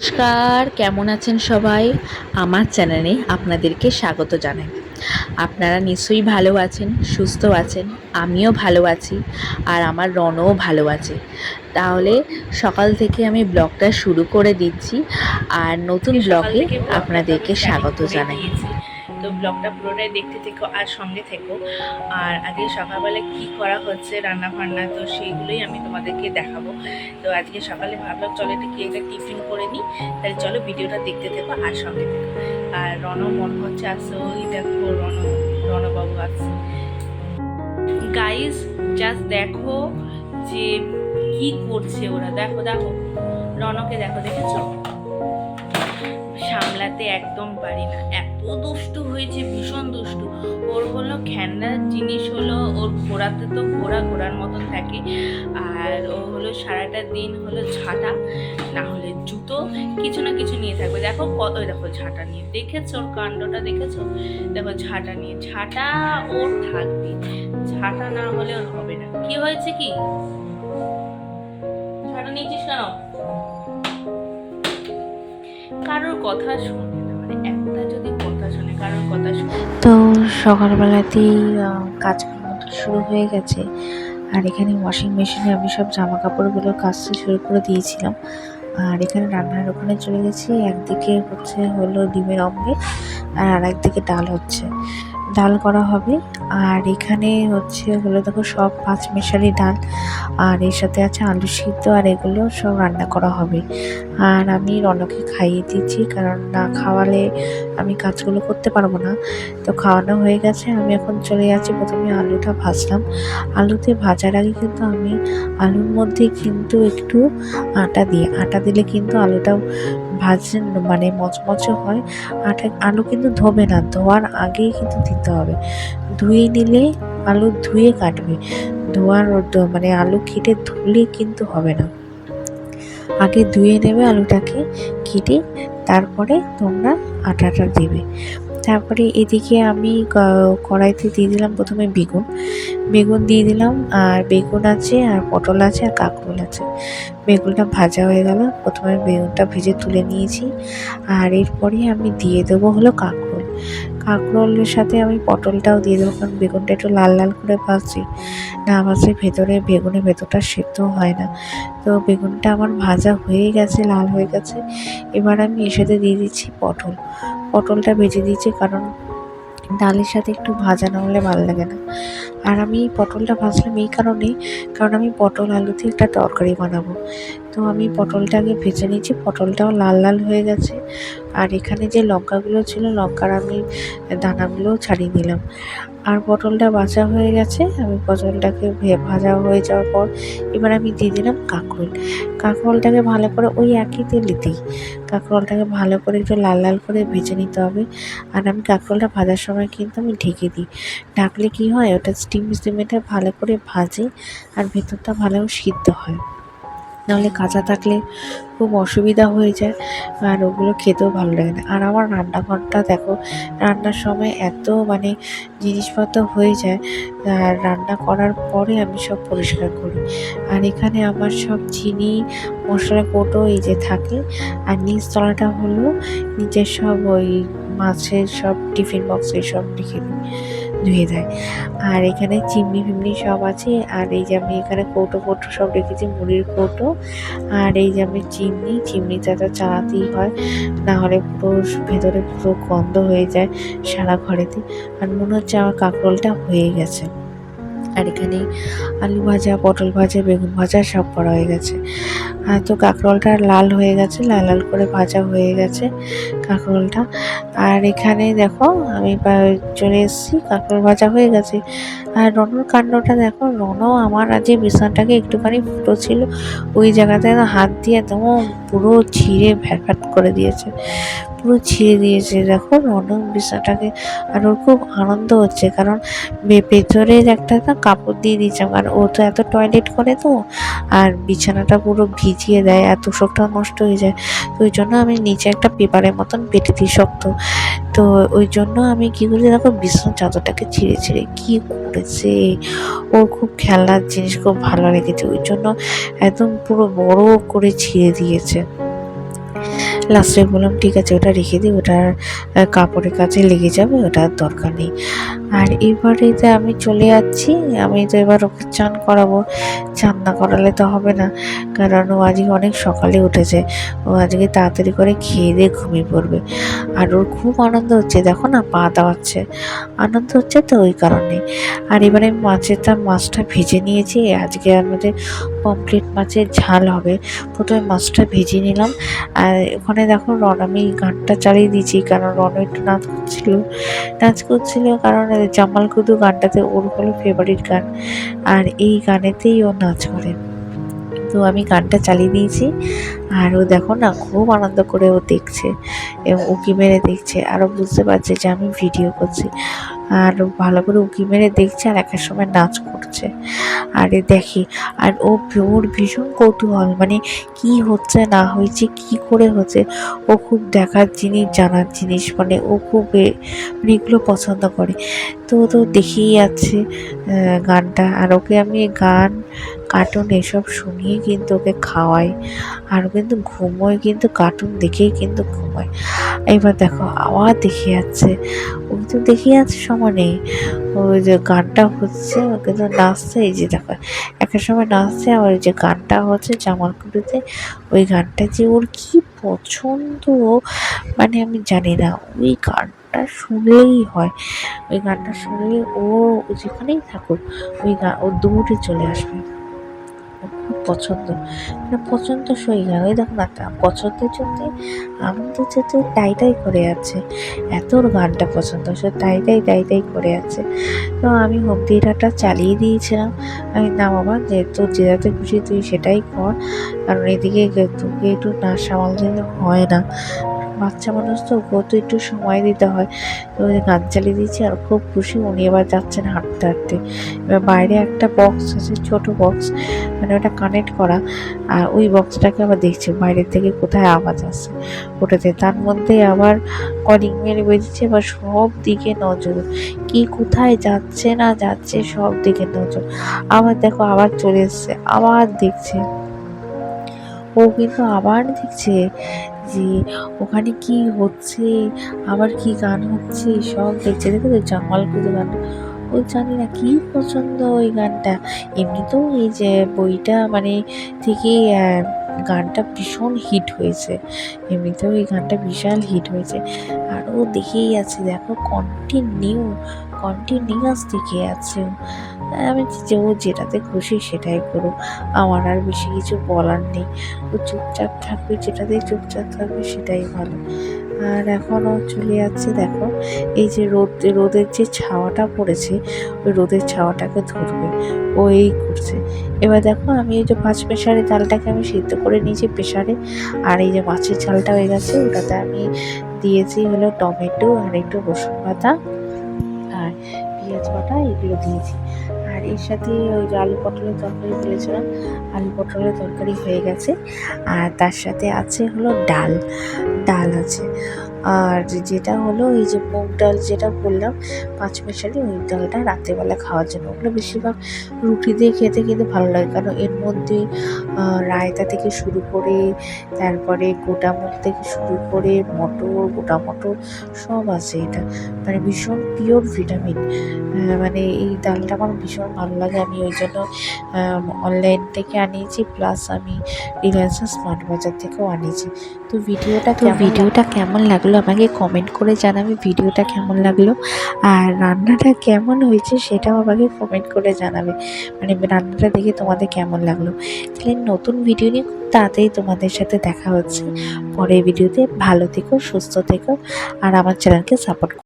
নমস্কার কেমন আছেন সবাই? আমার চ্যানেলে আপনাদেরকে স্বাগত জানাই। আপনারা নিশ্চয়ই ভালো আছেন সুস্থ আছেন আমিও ভালো আছি আর আমার রনও ভালো আছে। তাহলে সকাল থেকে আমি ব্লগটা শুরু করে দিচ্ছি আর নতুন ব্লগে আপনাদেরকে স্বাগত জানাই। তো ব্লগটা পুরোটাই দেখতে থেকো আর সঙ্গে থেকো। আর আজকে সকালবেলা কি করা হচ্ছে রান্না বান্না তো সেইগুলোই আমি তোমাদেরকে দেখাবো। তো আজকে সকালে ভাবলাম চলো এটা কি একটা টিফিন করে নিই। তাহলে চলো ভিডিওটা দেখতে থেকো আর সঙ্গে থেকো। আর রণ মন হচ্ছে ওই দেখো রণ রণবাবু আছে। গাইস জাস্ট দেখো যে কি করছে ওরা। দেখো দেখো। রণকে দেখো, দেখেছ? সামলাতে একদম পারি না। এত দুষ্টু হয়েছে, ভীষণ দুষ্টু। ওর হলো খেলনার জিনিস হলো, ওর ঘোরাতে তো ঘোরা, ঘোরার মতন থাকে। আর ও হলো সারাটা দিন হলো ঝাঁটা না হলে জুতো, কিছু না কিছু নিয়ে থাকবে। দেখো কত দেখো ঝাঁটা নিয়ে, দেখেছ ওর কাণ্ডটা, দেখেছ? দেখো ঝাঁটা নিয়ে ঝাঁটা ওর থাকবে। ঝাঁটা না হলে ওর হবে না। কি হয়েছে কি? ঝাঁটা নিয়েছিস কেন? কারোর কথা শুনে না মানে একটা যদি কথা শুনে কারোর কথা শুনে তো সকালবেলাতেই কাজ কাজকর্ম শুরু হয়ে গেছে। আর এখানে ওয়াশিং মেশিনে আমি সব জামা কাপড়গুলো কাচতে শুরু করে দিয়েছিলাম। আর এখানে রান্নার ওখানে চলে গেছি। একদিকে হচ্ছে হলো ডিমের অমলেট আর আরেকদিকে ডাল হচ্ছে। ডাল করা হবে। আর এখানে হচ্ছে হলো দেখো সব পাঁচ মেশালি ডাল। আর এর সাথে আছে আলু সিদ্ধ, আর এগুলো সব রান্না করা হবে। আর আমি রনকে খাইয়ে দিচ্ছি, কারণ না খাওয়ালে আমি কাজগুলো করতে পারব না। তো খাওয়ানো হয়ে গেছে, আমি এখন চলে যাচ্ছি, প্রথমে আলুটা ভাজলাম। আলুতে ভাজার আগে কিন্তু আমি আলুর মধ্যে কিন্তু একটু আটা দিই। আটা দিলে কিন্তু আলুটা ভাজে মানে মচমচে হয়। আটা আলু কিন্তু ধোবে না, ধোয়ার আগেই কিন্তু দিতে হবে। ধুয়ে নিলে আলু ধুয়ে কাটবে। ধোয়ার মানে আলু কেটে ধুলে কিন্তু হবে না। আগে ধুয়ে নেবে আলুটাকে, কেটে তারপরে তোমরা আটাটা দেবে। তারপরে এদিকে আমি কড়াইতে দিয়ে দিলাম প্রথমে বেগুন। বেগুন দিয়ে দিলাম, আর বেগুন আছে, আর পটল আছে, আর কাঁকরোল আছে। বেগুনটা ভাজা হয়ে গেল, প্রথমে বেগুনটা ভেজে তুলে নিয়েছি। আর এরপরে আমি দিয়ে দেবো হলো কাঁকরোল। কাঁকরোলের সাথে আমি পটলটাও দিয়ে দেবো, কারণ বেগুনটা একটু লাল লাল করে ভাজছি। না ভাজলে ভেতরে বেগুনের ভেতরটা সেদ্ধ হয় না। তো বেগুনটা আমার ভাজা হয়ে গেছে, লাল হয়ে গেছে। এবার আমি এর সাথে দিয়ে দিচ্ছি পটল। পটলটা ভেজে দিয়েছি, কারণ ডালের সাথে একটু ভাজা না হলে ভালো লাগে না। আর আমি পটলটা ভাজলাম এই কারণে, কারণ আমি পটল, আলু দিয়ে একটা তরকারি বানাবো। তো আমি পটলটাকে ভেজে নিয়েছি, পটলটাও লাল লাল হয়ে গেছে। আর এখানে যে লঙ্কাগুলো ছিল, লঙ্কার আমি দানাগুলোও ছাড়িয়ে দিলাম আর পটলটা বাছা হয়ে গেছে, আমি পটলটাকে ভাজা হয়ে যাওয়ার পর এবার আমি দিয়ে দিলাম কাঁকরোল। কাঁকরোলটাকে ভালো করে ওই একই তেলেতেই, কাঁকরোলটাকে ভালো করে একটু লাল লাল করে ভেজে নিতে হবে। আর আমি কাঁকরোলটা ভাজার সময় কিন্তু আমি ঢেকে দিই। ঢাকলে কি হয়, ওটা স্টিম, স্টিমেটা ভালো করে ভাজে আর ভেতরটা ভালো সিদ্ধ হয়। নাহলে কাঁচা থাকলে খুব অসুবিধা হয়ে যায় আর ওগুলো খেতেও ভালো লাগে না। আর আমার রান্নাঘরটা দেখো, রান্নার সময় এত মানে জিনিসপত্র হয়ে যায়, আর রান্না করার পরে আমি সব পরিষ্কার করি। আর এখানে আমার সব চিনি, মশলা, কোটো এই যে থাকে, আর নিচ তলাটা হলো নিচের সব ওই মাছের সব টিফিন বক্স সব রেখে দিই। ধুয়ে দেয় আর এখানে চিমনি ফিমনি সব আছে। আর এই যে আমি এখানে কৌটো কৌটো সব রেখেছি, মুড়ির কৌটো। আর এই যে আমি চিমনি চিমনিটা তো চালাতেই হয়, না হলে পুরো ভেতরে পুরো গন্ধ হয়ে যায় সারা ঘরেতে। আর মনে হচ্ছে আমার কাঁকরোলটা হয়ে গেছে। আর এখানে আলু ভাজা, পটল ভাজা, বেগুন ভাজা সব করা হয়ে গেছে। আর তো কাঁকরোলটা লাল হয়ে গেছে, লাল লাল করে ভাজা হয়ে গেছে কাঁকরোলটা। আর এখানে দেখো, আমি চলে এসেছি, কাঁকরোল ভাজা হয়ে গেছে। আর রনর কাণ্ডটা দেখো, রনও আমার আজ এই বিছানাটাকে একটুখানি ফুটো ছিল, ওই জায়গাতে হাত দিয়ে একদম পুরো ছিঁড়ে ভ্যাট করে দিয়েছে। পুরো ছিঁড়ে দিয়েছে। দেখো রন বিছানাটাকে আর ওর খুব আনন্দ হচ্ছে, কারণ ভে- ভেতরে একটা না কাপড় দিয়ে দিয়েছে আর ও তো এত টয়লেট করে তো, আর বিছানাটা পুরো ভিজিয়ে দেয় আর তোষকটাও নষ্ট হয়ে যায়। তো ওই জন্য আমি নিচে একটা পেপারের মতন পেটে দিই শক্ত। তো ওই জন্য আমি কী করি, দেখো, বিছানার চাদরটাকে ছিঁড়ে ছিঁড়ে কী করেছে? ওর খুব খেলনার জিনিস খুব ভালো লেগেছে, ওই জন্য একদম পুরো বড় করে ছিঁড়ে দিয়েছে। লাস্টে বললাম, ঠিক আছে, ওটা রেখে দিই ওটার কাপড়ের কাছে লেগে যাবে, ওটার দরকার নেই। আর এবারে এবারেতে আমি চলে যাচ্ছি, আমি তো এবার ওকে চান করাবো। চান না করালে তো হবে না, কারণ ও আজকে অনেক সকালে উঠেছে। ও আজকে তাড়াতাড়ি করে খেয়ে দিয়ে ঘুমিয়ে পড়বে। আর ওর খুব আনন্দ হচ্ছে, দেখো না, পা দাওয়াচ্ছে। আনন্দ হচ্ছে তো ওই কারণে। আর এবারে মাছের তার মাছটা ভেজে নিয়েছি। আজকে আমাদের পমপ্লেট মাছের ঝাল হবে। প্রথমে মাছটা ভেজে নিলাম। আর ওখানে দেখো রন আমি গানটা চালিয়ে দিয়েছি, কারণ রন একটু নাচ করছিল। নাচ করছিল কারণ জামাল কুদু গানটাতে ওর হলো ফেভারিট গান, আর এই গানেতেই ও নাচ করে। তো আমি গানটা চালিয়ে দিয়েছি, আর ও দেখো না খুব আনন্দ করে ও দেখছে, এবং উকি মেরে দেখছে, আরও বুঝতে পারছে যে আমি ভিডিও করছি। আর ভালো করে উঁকি মেরে দেখছে আর একের সময় নাচ করছে। আর দেখি, আর ও ওর ভীষণ কৌতূহল মানে কি হচ্ছে, না হয়েছে, কি করে হচ্ছে, ও খুব দেখার জিনিস, জানার জিনিস মানে ও খুব মানে এগুলো পছন্দ করে। তো তো দেখেই আছে গানটা। আর ওকে আমি গান কার্টুন এসব শুনিয়ে কিন্তু ওকে খাওয়াই আর কিন্তু ঘুমোয়, কিন্তু কার্টুন দেখেই কিন্তু ঘুমোয়। এবার দেখো আবার দেখে যাচ্ছে। ও কিন্তু দেখে যাচ্ছে, সময় সমানে ওই যে গানটা হচ্ছে, ও কিন্তু নাচছে, এই যে দেখো, একটা সময় নাচছে, আবার ওই যে গানটা হচ্ছে জামালপুরিতে, ওই গানটা যে ওর কি পছন্দ মানে আমি জানি না। ওই গানটা শুনলেই হয়। ওই গানটা শুনলে ও যেখানেই থাকুক, ওই গান ও দৌড়ে চলে আসবে। পছন্দ। মানে পছন্দসই গান ওই দেখো তা পছন্দের জন্য আনন্দের জন্য টাই টাই করে যাচ্ছে এত ওর গানটা পছন্দ, সে টাই টাই টাই টাই করে যাচ্ছে তো আমি হোম থিয়েটারটা চালিয়ে দিয়েছিলাম। আমি, না বাবা যে তোর যেটাতে খুশি তুই সেটাই কর। কারণ এদিকে তোকে একটু না সামাল দিলে হয় না। বাচ্চা মানুষ তো ওকেও তো একটু সময় দিতে হয়। তো গান চালিয়ে দিয়েছি আর খুব খুশি উনি এবার যাচ্ছেন হাঁটতে হাঁটতে। এবার বাইরে একটা বক্স আছে, ছোট বক্স মানে ওটা কানেক্ট করা। আর ওই বক্সটাকে আবার দেখছে বাইরের থেকে কোথায় আওয়াজ আসছে ওটাতে। তার মধ্যে আবার কলিং মেল বেজেছে এবার সব দিকে নজর। কি কোথায় যাচ্ছে না যাচ্ছে সব দিকে নজর। আবার দেখো, আবার চলে এসছে, আবার দেখছে। ও কিন্তু আবার দেখছে যে ওখানে কি হচ্ছে, আবার কি গান হচ্ছে, সব দেখছে। দেখো তো, জামাল কুদু গান। ও জানি না কি পছন্দ ওই গানটা। এমনিতেও এই যে বইটা মানে থেকে গানটা ভীষণ হিট হয়েছে। এমনিতেও এই গানটা বিশাল হিট হয়েছে। আর ও দেখেই আছে, দেখো কন্টিনিউ কন্টিনিউয়াস দেখে আছে। আমি যে ও যেটাতে খুশি সেটাই করুক। আমার আর বেশি কিছু বলার নেই। ও চুপচাপ থাকবে, যেটাতে চুপচাপ থাকবে সেটাই ভালো। আর এখন ও চলে যাচ্ছে, দেখো, এই যে রোদ, রোদের যে ছাওয়াটা পড়েছে, ওই রোদের ছাওয়াটাকে ধরবে। ও এই করছে। এবার দেখো আমি এই যে পাঁচ প্রেশারে ডালটাকে আমি সিদ্ধ করে নিয়েছি প্রেশারে আর এই যে মাছের ঝালটা হয়ে গেছে, ওটাতে আমি দিয়েছি হলো টমেটো আর একটু রসুন পাতা আর পেঁয়াজ বাটা, এগুলো দিয়েছি। আর এর সাথে ওই যে আলু পটলের তরকারি বলেছিলাম, আলু পটলের তরকারি হয়ে গেছে। আর তার সাথে আছে হলো ডাল ডাল আছে। আর যেটা হলো এই যে মুগ ডাল যেটা বললাম পাঁচ মেশালি ওই ডালটা রাত্রেবেলা খাওয়ার জন্য। ওগুলো বেশিরভাগ রুটি দিয়ে খেতে কিন্তু ভালো লাগে। কারণ এর মধ্যে রায়তা থেকে শুরু করে তারপরে গোটা মুগ থেকে শুরু করে মটর গোটা মটর সব আছে এটা। মানে ভীষণ পিওর ভিটামিন মানে এই ডালটা আমার ভীষণ ভালো লাগে। আমি ওই জন্য অনলাইন থেকে আনিয়েছি প্লাস আমি রিলায়েন্সের স্মার্ট বাজার থেকেও আনিয়েছি। তো ভিডিওটা তো ভিডিওটা কেমন লাগল আমাকে কমেন্ট করে জানাবে, ভিডিওটা কেমন লাগল আর রান্নাটা কেমন হয়েছে সেটাও আমাকে কমেন্ট করে জানাবে। মানে রান্নাটা দেখে তোমাদের কেমন লাগল। তাহলে নতুন ভিডিও নিয়ে খুব তাড়াতাড়ি তোমাদের সাথে দেখা হচ্ছে। পরের ভিডিওতে ভালো থেকো, সুস্থ থেকো আর আমার চ্যানেলকে সাপোর্ট